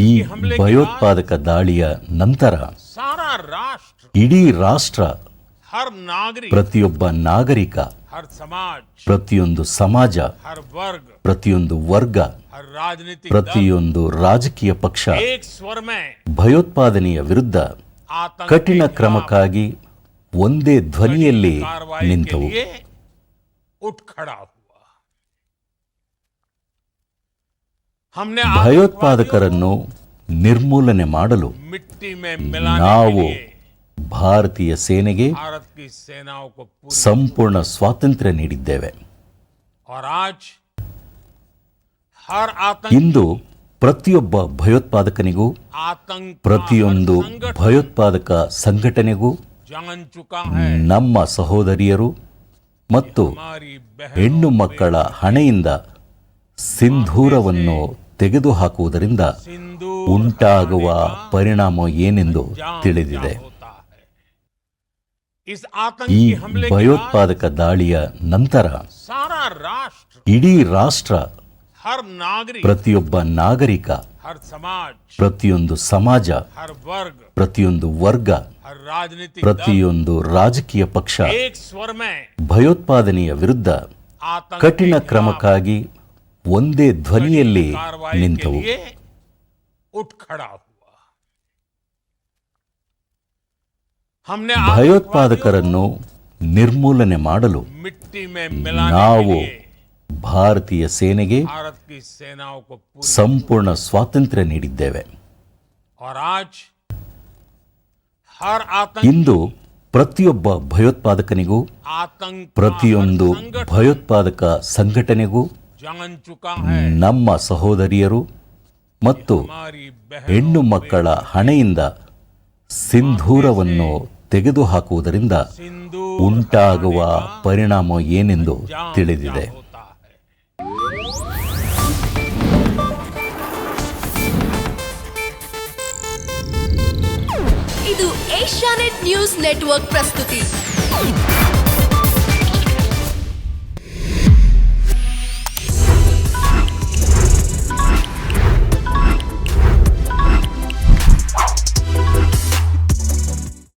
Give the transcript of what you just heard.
ಈ ಭಯೋತ್ಪಾದಕ ದಾಳಿಯ ನಂತರ ಇಡೀ ರಾಷ್ಟ್ರ ಪ್ರತಿಯೊಬ್ಬ ನಾಗರಿಕ ಪ್ರತಿಯೊಂದು ಸಮಾಜ ಪ್ರತಿಯೊಂದು ವರ್ಗ ಪ್ರತಿಯೊಂದು ರಾಜಕೀಯ ಪಕ್ಷ ಭಯೋತ್ಪಾದನೆಯ ವಿರುದ್ಧ ಕಠಿಣ ಕ್ರಮಕ್ಕಾಗಿ ಒಂದೇ ಧ್ವನಿಯಲ್ಲಿ ನಿಂತವು. ಭಯೋತ್ಪಾದಕರನ್ನು ನಿರ್ಮೂಲನೆ ಮಾಡಲು ನಾವು ಭಾರತೀಯ ಸೇನೆಗೆ ಸಂಪೂರ್ಣ ಸ್ವಾತಂತ್ರ್ಯ ನೀಡಿದ್ದೇವೆ. ಇಂದು ಪ್ರತಿಯೊಬ್ಬ ಭಯೋತ್ಪಾದಕನಿಗೂ ಪ್ರತಿಯೊಂದು ಭಯೋತ್ಪಾದಕ ಸಂಘಟನೆಗೂ ನಮ್ಮ ಸಹೋದರಿಯರು ಮತ್ತು ಹೆಣ್ಣು ಮಕ್ಕಳ ಹಣೆಯಿಂದ ಸಿಂಧೂರವನ್ನು ತೆಗೆದುಹಾಕುವುದರಿಂದ ಉಂಟಾಗುವ ಪರಿಣಾಮ ಏನೆಂದು ತಿಳಿದಿದೆ. ಈ ಭಯೋತ್ಪಾದಕ ದಾಳಿಯ ನಂತರ ಇಡೀ ರಾಷ್ಟ್ರ ಪ್ರತಿಯೊಬ್ಬ ನಾಗರಿಕ, ಪ್ರತಿಯೊಂದು ಸಮಾಜ, ಪ್ರತಿಯೊಂದು ವರ್ಗ, ಪ್ರತಿಯೊಂದು ರಾಜಕೀಯ ಪಕ್ಷ ಭಯೋತ್ಪಾದನೆಯ ವಿರುದ್ಧ ಕಠಿಣ ಕ್ರಮಕ್ಕಾಗಿ ಒಂದೇ ಧ್ವನಿಯಲ್ಲಿ ನಿಂತವು. ಭಯೋತ್ಪಾದಕರನ್ನು ನಿರ್ಮೂಲನೆ ಮಾಡಲು ನಾವು ಭಾರತೀಯ ಸೇನೆಗೆ ಸಂಪೂರ್ಣ ಸ್ವಾತಂತ್ರ್ಯ ನೀಡಿದ್ದೇವೆ. ಇಂದು ಪ್ರತಿಯೊಬ್ಬ ಭಯೋತ್ಪಾದಕನಿಗೂ ಪ್ರತಿಯೊಂದು ಭಯೋತ್ಪಾದಕ ಸಂಘಟನೆಗೂ ನಮ್ಮ ಸಹೋದರಿಯರು ಮತ್ತು ಹೆಣ್ಣು ಮಕ್ಕಳ ಹಣೆಯಿಂದ ಸಿಂಧೂರವನ್ನು ತೆಗೆದುಹಾಕುವುದರಿಂದ ಉಂಟಾಗುವ ಪರಿಣಾಮ ಏನೆಂದು ತಿಳಿದಿದೆ. ಇದು ಏಷ್ಯಾನೆಟ್ ನ್ಯೂಸ್ ನೆಟ್ವರ್ಕ್ ಪ್ರಸ್ತುತಿ.